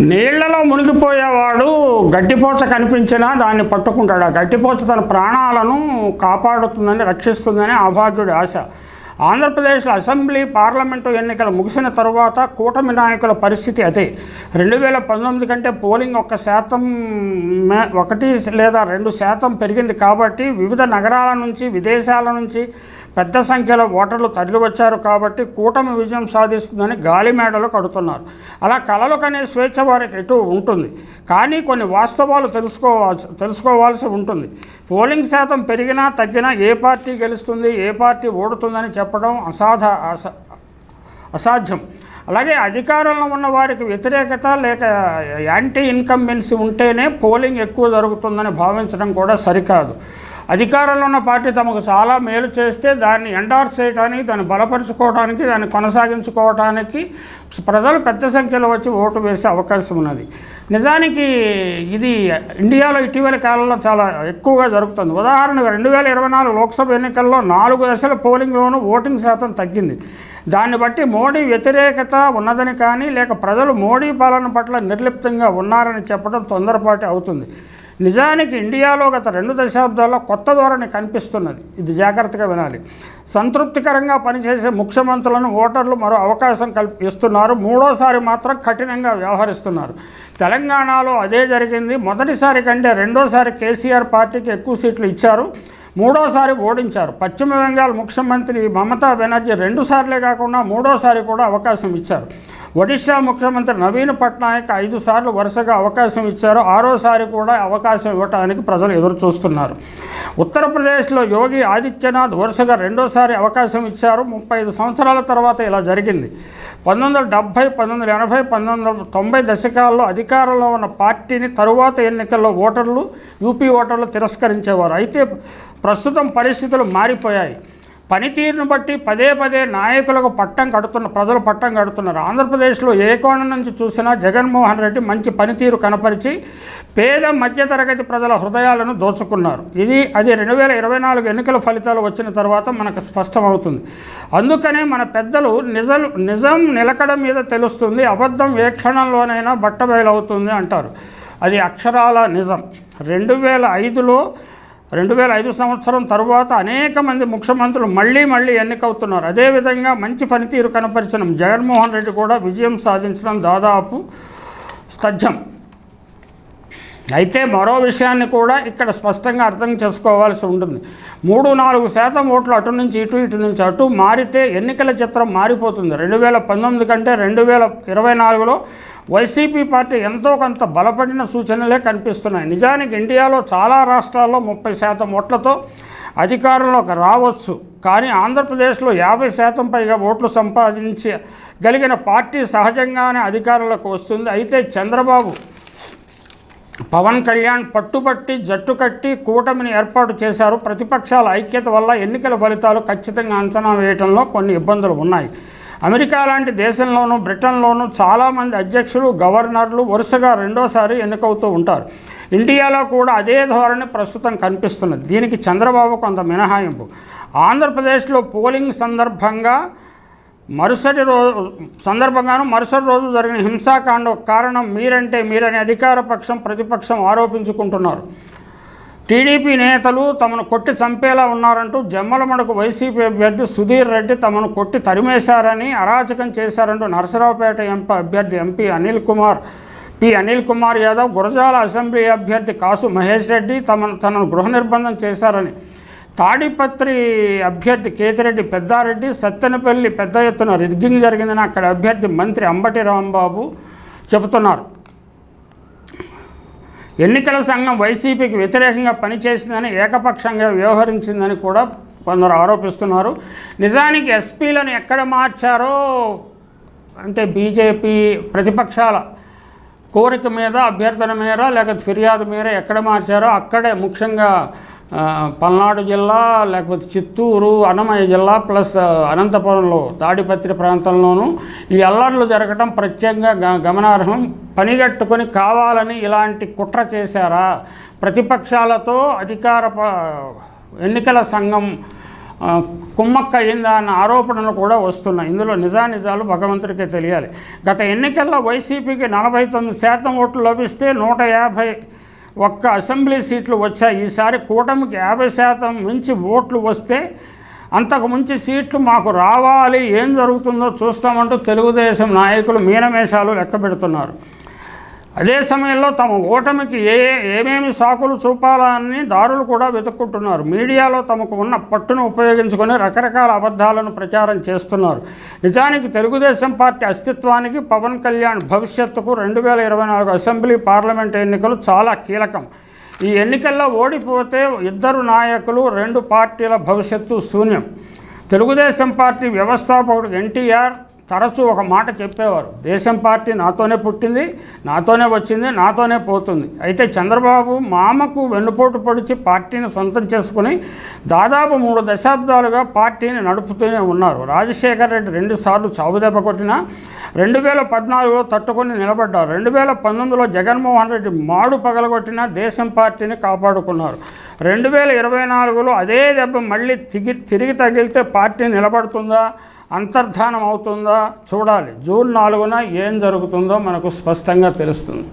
నీళ్ళలో మునిగిపోయేవాడు గడ్డిపోచ కనిపించినా దాన్ని పట్టుకుంటాడు. ఆ గడ్డిపోచ తన ప్రాణాలను కాపాడుతుందని రక్షిస్తుందని అభాగ్యుడి ఆశ. ఆంధ్రప్రదేశ్లో అసెంబ్లీ పార్లమెంటు ఎన్నికలు ముగిసిన తరువాత కూటమి నాయకుల పరిస్థితి అదే. రెండు వేల పంతొమ్మిది కంటే పోలింగ్ ఒక శాతం మే- ఒకటి లేదా రెండు శాతం పెరిగింది కాబట్టి వివిధ నగరాల నుంచి విదేశాల నుంచి పెద్ద సంఖ్యలో ఓటర్లు తరలివచ్చారు కాబట్టి కూటమి విజయం సాధిస్తుందని గాలి మేడలు కడుతున్నారు. అలా కలలు కనే స్వేచ్ఛ వారికి ఎటు ఉంటుంది. కానీ కొన్ని వాస్తవాలు తెలుసుకోవాల్సి తెలుసుకోవాల్సి ఉంటుంది. పోలింగ్ శాతం పెరిగినా తగ్గినా ఏ పార్టీ గెలుస్తుంది ఏ పార్టీ ఓడుతుందని చెప్పడం అసాధ అసాధ్యం. అలాగే అధికారంలో ఉన్న వారికి వ్యతిరేకత లేక యాంటీ ఇన్కంబెన్సీ ఉంటేనే పోలింగ్ ఎక్కువ జరుగుతుందని భావించడం కూడా సరికాదు. అధికారంలో ఉన్న పార్టీ తమకు చాలా మేలు చేస్తే దాన్ని ఎండార్స్ చేయడానికి దాన్ని బలపరుచుకోవడానికి దాన్ని కొనసాగించుకోవడానికి ప్రజలు పెద్ద సంఖ్యలో వచ్చి ఓటు వేసే అవకాశం ఉన్నది. నిజానికి ఇది ఇండియాలో ఇటీవల కాలంలో చాలా ఎక్కువగా జరుగుతుంది. ఉదాహరణగా రెండు వేల ఇరవై నాలుగు లోక్సభ ఎన్నికల్లో నాలుగు దశల పోలింగ్లోనూ ఓటింగ్ శాతం తగ్గింది. దాన్ని బట్టి మోడీ వ్యతిరేకత ఉన్నదని కానీ లేక ప్రజలు మోడీ పాలన పట్ల నిర్లిప్తంగా ఉన్నారని చెప్పడం తొందరపాటు అవుతుంది. నిజానికి ఇండియాలో గత రెండు దశాబ్దాల్లో కొత్త ధోరణి కనిపిస్తున్నది. ఇది జాగ్రత్తగా వినాలి. సంతృప్తికరంగా పనిచేసే ముఖ్యమంత్రులను ఓటర్లు మరో అవకాశం కల్పిస్తున్నారు మూడోసారి మాత్రం కఠినంగా వ్యవహరిస్తున్నారు. తెలంగాణలో అదే జరిగింది. మొదటిసారి కంటే రెండోసారి కేసీఆర్ పార్టీకి ఎక్కువ సీట్లు ఇచ్చారు. మూడోసారి ఓడించారు. పశ్చిమ బెంగాల్ ముఖ్యమంత్రి మమతా బెనర్జీ రెండుసార్లే కాకుండా మూడోసారి కూడా అవకాశం ఇచ్చారు. ఒడిశా ముఖ్యమంత్రి నవీన్ పట్నాయక్ ఐదు సార్లు వరుసగా అవకాశం ఇచ్చారు. ఆరోసారి కూడా అవకాశం ఇవ్వడానికి ప్రజలు ఎదురు చూస్తున్నారు ఉత్తరప్రదేశ్లో యోగి ఆదిత్యనాథ్ వరుసగా రెండోసారి అవకాశం ఇచ్చారు. ముప్పై ఐదు సంవత్సరాల తర్వాత ఇలా జరిగింది. పంతొమ్మిది వందల డెబ్భై పంతొమ్మిది వందల ఎనభై పంతొమ్మిది వందల తొంభై దశకాల్లో అధికారంలో ఉన్న పార్టీని తరువాత ఎన్నికల్లో ఓటర్లు యూపీ ఓటర్లు తిరస్కరించేవారు. అయితే ప్రస్తుతం పరిస్థితులు మారిపోయాయి. పనితీరును బట్టి పదే పదే నాయకులకు పట్టం కడుతున్న ప్రజలు పట్టం కడుతున్నారు. ఆంధ్రప్రదేశ్లో ఏ కోణం నుంచి చూసినా జగన్మోహన్ రెడ్డి మంచి పనితీరు కనపరిచి పేద మధ్యతరగతి ప్రజల హృదయాలను దోచుకున్నారు. ఇది అది రెండు వేల ఇరవై నాలుగు ఎన్నికల ఫలితాలు వచ్చిన తర్వాత మనకు స్పష్టమవుతుంది. అందుకనే మన పెద్దలు నిజం నిజం నిలకడ మీద తెలుస్తుంది అబద్ధం ఏ క్షణంలోనైనా బట్టబయలవుతుంది అంటారు. అది అక్షరాల నిజం. రెండు వేల ఐదులో రెండు వేల ఐదు సంవత్సరం తరువాత అనేక మంది ముఖ్యమంత్రులు మళ్ళీ మళ్ళీ ఎన్నికవుతున్నారు. అదేవిధంగా మంచి పనితీరు కనపరిచిన జగన్మోహన్ రెడ్డి కూడా విజయం సాధించడం దాదాపు స్తథ్యం అయితే మరో విషయాన్ని కూడా ఇక్కడ స్పష్టంగా అర్థం చేసుకోవాల్సి ఉంటుంది. మూడు నాలుగు శాతం ఓట్లు అటు నుంచి ఇటు ఇటు నుంచి అటు మారితే ఎన్నికల చిత్రం మారిపోతుంది. రెండు వేల పంతొమ్మిది కంటే రెండు వేల ఇరవై నాలుగులో వైసీపీ పార్టీ ఎంతో కొంత బలపడిన సూచనలే కనిపిస్తున్నాయి. నిజానికి ఇండియాలో చాలా రాష్ట్రాల్లో ముప్పై శాతం ఓట్లతో అధికారంలోకి రావచ్చు. కానీ ఆంధ్రప్రదేశ్లో యాభై శాతం పైగా ఓట్లు సంపాదించగలిగిన పార్టీ సహజంగానే అధికారంలోకి వస్తుంది. అయితే చంద్రబాబు పవన్ కళ్యాణ్ పట్టుబట్టి జట్టు కట్టి కూటమిని ఏర్పాటు చేశారు. ప్రతిపక్షాల ఐక్యత వల్ల ఎన్నికల ఫలితాలు ఖచ్చితంగా అంచనా వేయడంలో కొన్ని ఇబ్బందులు ఉన్నాయి. అమెరికా లాంటి దేశంలోనూ బ్రిటన్లోనూ చాలామంది అధ్యక్షులు గవర్నర్లు వరుసగా రెండోసారి ఎన్నికవుతూ ఉంటారు. ఇండియాలో కూడా అదే ధోరణి ప్రస్తుతం కనిపిస్తున్నది. దీనికి చంద్రబాబు కొంత మినహాయింపు. ఆంధ్రప్రదేశ్లో పోలింగ్ సందర్భంగా మరుసటి రోజు సందర్భంగాను మరుసటి రోజు జరిగిన హింసాకాండ కారణం మీరంటే మీరని అధికార పక్షం ప్రతిపక్షం ఆరోపించుకుంటున్నారు. టీడీపీ నేతలు తమను కొట్టి చంపేలా ఉన్నారంటూ జమ్మలమడకు వైసీపీ అభ్యర్థి సుధీర్ రెడ్డి తమను కొట్టి తరిమేశారని అరాచకం చేశారంటూ నరసరావుపేట ఎంపీ అభ్యర్థి MP Anil Kumar. P. Anil Kumar Yadav Gurajala assembly అభ్యర్థి కాసు మహేష్ రెడ్డి తమను తనను గృహ నిర్బంధం చేశారని. తాడిపత్రి అభ్యర్థి కేతిరెడ్డి పెద్దారెడ్డి సత్తెనపల్లి పెద్ద ఎత్తున రిగ్గింగ్ జరిగిందని అక్కడ అభ్యర్థి మంత్రి అంబటి రాంబాబు చెబుతున్నారు. ఎన్నికల సంఘం వైసీపీకి వ్యతిరేకంగా పనిచేసిందని ఏకపక్షంగా వ్యవహరించిందని కూడా కొందరు ఆరోపిస్తున్నారు. నిజానికి ఎస్పీలను ఎక్కడ మార్చారో అంటే బీజేపీ ప్రతిపక్షాల కోరిక మీద అభ్యర్థన మేర లేక ఫిర్యాదు మేర ఎక్కడ మార్చారో అక్కడే ముఖ్యంగా పల్నాడు జిల్లా లేకపోతే చిత్తూరు అన్నమయ్య జిల్లా ప్లస్ అనంతపురంలో తాడిపత్రి ప్రాంతంలోనూ ఈ అల్లర్లు జరగటం ప్రత్యేకంగా గ- గమనార్హం. పనిగట్టుకొని కావాలని ఇలాంటి కుట్ర చేశారా? ప్రతిపక్షాలతో అధికార ప- ఎన్నికల సంఘం కుమ్మక్క అయిందా అన్న ఆరోపణలు కూడా వస్తున్నాయి. ఇందులో నిజానిజాలు భగవంతుడికే తెలియాలి. గత ఎన్నికల్లో వైసీపీకి నలభై తొమ్మిది శాతం ఓట్లు లభిస్తే నూట యాభై ఒక్క అసెంబ్లీ సీట్లు వచ్చాయి. ఈసారి కూటమికి యాభై శాతం మించి ఓట్లు వస్తే అంతకు మించి సీట్లు మాకు రావాలి. ఏం జరుగుతుందో చూస్తామంటూ తెలుగుదేశం నాయకులు మీనమేషాలు లెక్క పెడుతున్నారు. అదే సమయంలో తమ ఓటమికి ఏ ఏమేమి సాకులు చూపాలని దారులు కూడా వెతుక్కుంటున్నారు. మీడియాలో తమకు ఉన్న పట్టును ఉపయోగించుకొని రకరకాల అబద్ధాలను ప్రచారం చేస్తున్నారు. నిజానికి తెలుగుదేశం పార్టీ అస్తిత్వానికి పవన్ కళ్యాణ్ భవిష్యత్తుకు రెండు వేల ఇరవై నాలుగు అసెంబ్లీ పార్లమెంట్ ఎన్నికలు చాలా కీలకం. ఈ ఎన్నికల్లో ఓడిపోతే ఇద్దరు నాయకులు రెండు పార్టీల భవిష్యత్తు శూన్యం. తెలుగుదేశం పార్టీ వ్యవస్థాపకుడు ఎన్టీఆర్ తరచూ ఒక మాట చెప్పేవారు. దేశం పార్టీ నాతోనే పుట్టింది నాతోనే వచ్చింది నాతోనే పోతుంది. అయితే చంద్రబాబు మామకు వెన్నుపోటు పొడిచి పార్టీని సొంతం చేసుకుని దాదాపు మూడు దశాబ్దాలుగా పార్టీని నడుపుతూనే ఉన్నారు. రాజశేఖర రెడ్డి రెండుసార్లు చావుదెబ్బ కొట్టినా రెండు వేల పద్నాలుగులో తట్టుకొని నిలబడ్డారు. రెండు వేల పంతొమ్మిదిలో జగన్మోహన్ రెడ్డి మాడు పగలగొట్టినా దేశం పార్టీని కాపాడుకున్నారు. రెండు వేల ఇరవై నాలుగులో అదే దెబ్బ మళ్ళీ తిగి తిరిగి తగిలితే పార్టీ నిలబడుతుందా? అంతర్ధానం అవుతుందా? చూడాలి. జూన్ నాలుగున ఏం జరుగుతుందో మనకు స్పష్టంగా తెలుస్తుంది.